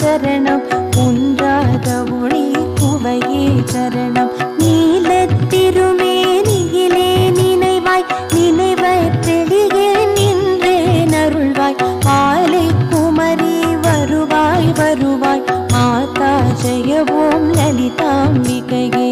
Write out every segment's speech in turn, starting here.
சரணம். ஒன்றாக ஒளி குவையே சரணம். நீல திருமேனியிலே நினைவாய் நினைவற்றெளிய நின்றே நருள்வாய் ஆலை குமரி வருவாய் வருவாய். மாதா ஜெயவோம் லலிதாம்பிகையே.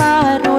paru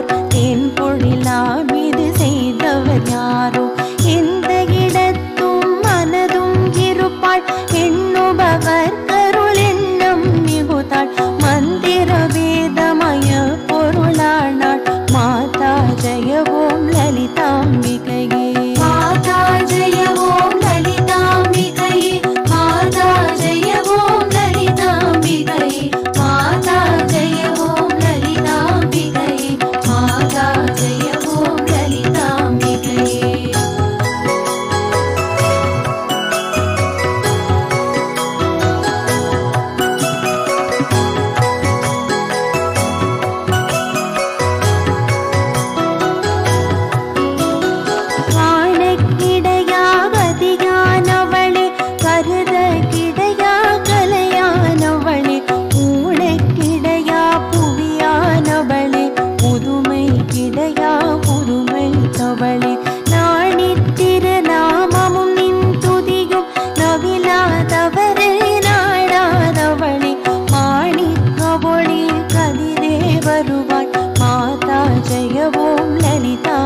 जय ॐ ललिता